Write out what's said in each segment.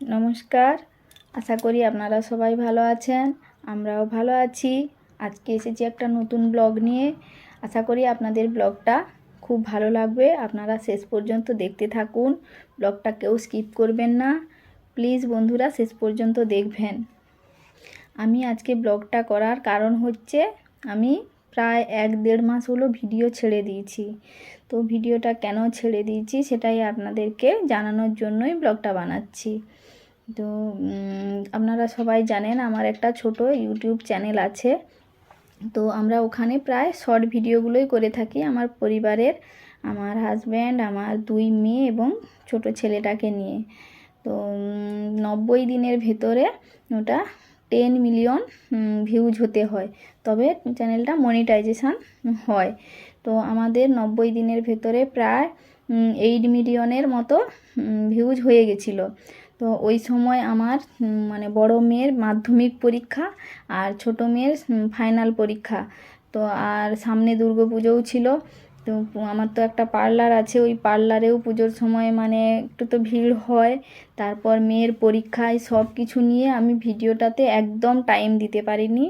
নমস্কার। আশা করি আপনারা সবাই ভালো আছেন, আমরাও ভালো আছি। আজকে এসেছি একটা নতুন ব্লগ নিয়ে। আশা করি আপনাদের ব্লগটা খুব ভালো লাগবে। আপনারা শেষ পর্যন্ত দেখতে থাকুন। ব্লগটা কেউ স্কিপ করবেন না। প্লিজ বন্ধুরা, শেষ পর্যন্ত দেখবেন। আমি আজকে ব্লগটা করার কারণ হচ্ছে, আমি প্রায় এক দেড় মাস হলো ভিডিও ছেড়ে দিয়েছি। তো ভিডিওটা কেন ছেড়ে দিয়েছি, সেটাই আপনাদেরকে জানানোর জন্যই ব্লগটা বানাচ্ছি। তো আপনারা সবাই জানেন আমার একটা ছোট ইউটিউব চ্যানেল আছে। তো আমরা ওখানে প্রায় শর্ট ভিডিওগুলোই করে থাকি আমার পরিবারের, আমার হাজব্যান্ড আমার দুই মেয়ে এবং ছোট ছেলেটাকে নিয়ে। তো নব্বই দিনের ভেতরে ওটা টেন মিলিয়ন ভিউজ হতে হয়। তবে চ্যানেলটা মনিটাইজেশান হয়। তো আমাদের নব্বই দিনের ভেতরে প্রায় এইট মিলিয়নের মতো ভিউজ হয়ে গেছিল। তো ওই সময় আমার মানে বড় মেয়ের মাধ্যমিক পরীক্ষা আর ছোট মেয়ের ফাইনাল পরীক্ষা। তো আর সামনে দুর্গা পুজোও ছিল, তো আমার তো একটা পার্লার আছে, ওই পার্লারেও পুজোর সময় মানে একটু তো ভিড় হয়। তারপর মেয়ের পরীক্ষায় সব কিছু নিয়ে আমি ভিডিওটাতে একদম টাইম দিতে পারিনি।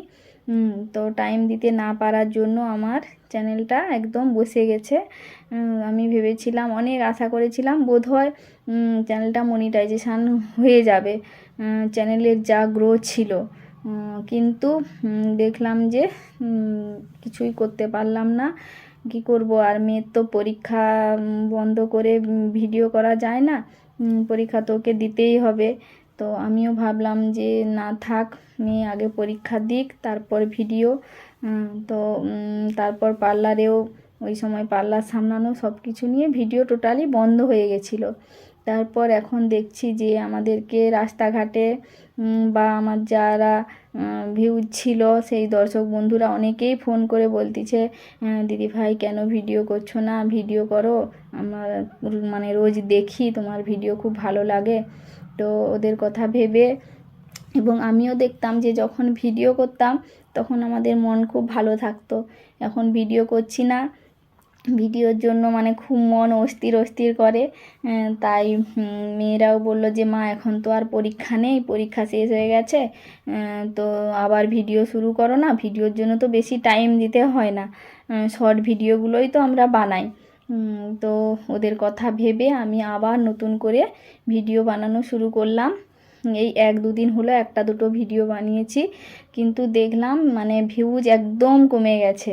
তো টাইম দিতে না পারার জন্য আমার চ্যানেলটা একদম বসে গেছে। আমি ভেবেছিলাম, অনেক আশা করেছিলাম, বোধহয় চ্যানেলটা মনিটাইজেশান হয়ে যাবে। চ্যানেলের যা গ্রো ছিল। কিন্তু দেখলাম যে কিছুই করতে পারলাম না। কি করব, আর মেয়ের তো পরীক্ষা বন্ধ করে ভিডিও করা যায় না। পরীক্ষা তো ওকে দিতেই হবে। তো আমিও ভাবলাম যে না থাক মেয়ে আগে পরীক্ষা দিক, তারপর ভিডিও তো তারপর পার্লারেও ওই সময় পার্লার সামলানো সব কিছু নিয়ে ভিডিও টোটালি বন্ধ হয়ে গেছিল। তারপর এখন দেখছি যে আমাদেরকে রাস্তাঘাটে বা আমার যারা ভিউজ ছিল, সেই দর্শক বন্ধুরা অনেকেই ফোন করে বলতিছে দিদি ভাই, কেন ভিডিও করছ না? ভিডিও করো। আমার মানে রোজ দেখি, তোমার ভিডিও খুব ভালো লাগে। তো ওদের কথা ভেবে এবং আমিও দেখতাম যে যখন ভিডিও করতাম, তখন আমাদের মন খুব ভালো থাকতো। এখন ভিডিও করছি না। ভিডিওর জন্য মানে খুব মন অস্থির অস্থির করে। তাই মেয়েরাও বলল যে, মা, এখন তো আর পরীক্ষা নেই, পরীক্ষা শেষ হয়ে গেছে। তো আবার ভিডিও শুরু করো না। ভিডিওর জন্য তো বেশি টাইম দিতে হয় না। শর্ট ভিডিওগুলোই তো আমরা বানাই। তো ওদের কথা ভেবে আমি আবার নতুন করে ভিডিও বানানো শুরু করলাম। এই এক দুদিন হলো একটা দুটো ভিডিও বানিয়েছি, কিন্তু দেখলাম মানে ভিউজ একদম কমে গেছে।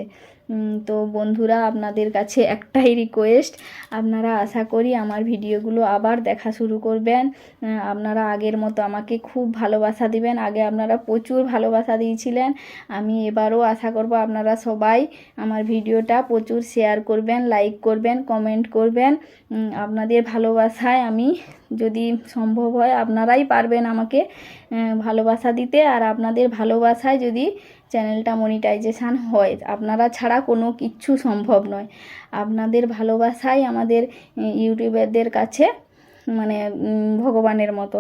তো বন্ধুরা, আপনাদের কাছে একটাই রিকোয়েস্ট আপনারা আশা করি আমার ভিডিওগুলো আবার দেখা শুরু করবেন। আপনারা আগের মতো আমাকে খুব ভালোবাসা দিবেন। আগে আপনারা প্রচুর ভালোবাসা দিয়েছিলেন। আমি এবারও আশা করব আপনারা সবাই আমার ভিডিওটা প্রচুর শেয়ার করবেন লাইক করবেন কমেন্ট করবেন। আপনাদের ভালোবাসায় আমি যদি সম্ভব হয় আপনারাই পারবেন আমাকে ভালোবাসা দিতে। আর আপনাদের ভালোবাসায় যদি চ্যানেলটা মনিটাইজেশান হয়, আপনারা ছাড়া কোনো কিচ্ছু সম্ভব নয়। আপনাদের ভালোবাসাই আমাদের ইউটিউবারদের কাছে মানে ভগবানের মতো।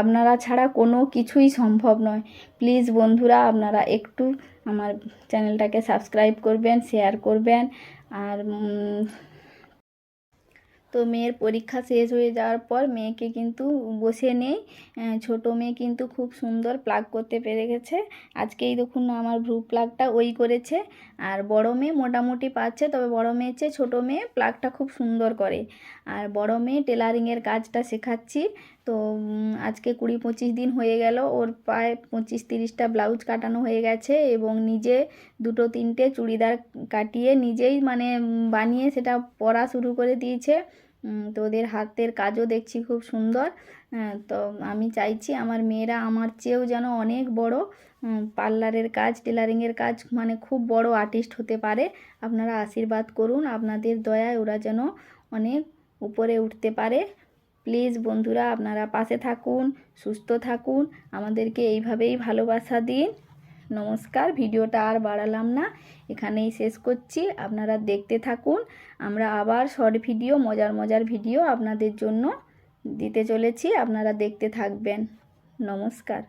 আপনারা ছাড়া কোনো কিছুই সম্ভব নয়। প্লিজ বন্ধুরা, আপনারা একটু আমার চ্যানেলটাকে সাবস্ক্রাইব করবেন, শেয়ার করবেন। আর তো মেয়ের পরীক্ষা শেষ হয়ে যাওয়ার পর মেয়েকে কিন্তু বসে নেই। ছোট মেয়ে কিন্তু খুব সুন্দর প্লাগ করতে পেরে গেছে। আজকেই দেখুন আমার ভ্রু প্লাগটা ওই করেছে। আর বড় মেয়ে মোটামুটি পাচ্ছে, তবে বড় মেয়ের চেয়ে ছোটো মেয়ে প্লাগটা খুব সুন্দর করে। আর বড় মেয়ে টেলারিংয়ের কাজটা শেখাচ্ছি। তো আজকে কুড়ি পঁচিশ দিন হয়ে গেল। ওর প্রায় পঁচিশ তিরিশটা ব্লাউজ কাটানো হয়ে গেছে এবং নিজে দুটো তিনটে চুড়িদার কাটিয়ে নিজেই মানে বানিয়ে সেটা পরা শুরু করে দিয়েছে। তো ওদের হাতের কাজও দেখছি খুব সুন্দর। হ্যাঁ, তো আমি চাইছি আমার মেয়েরা আমার চেয়েও যেন অনেক বড় পার্লারের কাজ টেলারিংয়ের কাজ মানে খুব বড় আর্টিস্ট হতে পারে। আপনারা আশীর্বাদ করুন আপনাদের দয়ায় ওরা যেন অনেক উপরে উঠতে পারে। প্লিজ বন্ধুরা আপনারা পাশে থাকুন, সুস্থ থাকুন, আমাদেরকে এইভাবেই ভালোবাসা দিন। নমস্কার, ভিডিওটা আর বাড়ালাম না, এখানেই শেষ করছি। আপনারা দেখতে থাকুন, আমরা আবার শর্ট ভিডিও, মজার মজার ভিডিও আপনাদের জন্য দিতে চলেছি, আপনারা দেখতে থাকবেন। নমস্কার।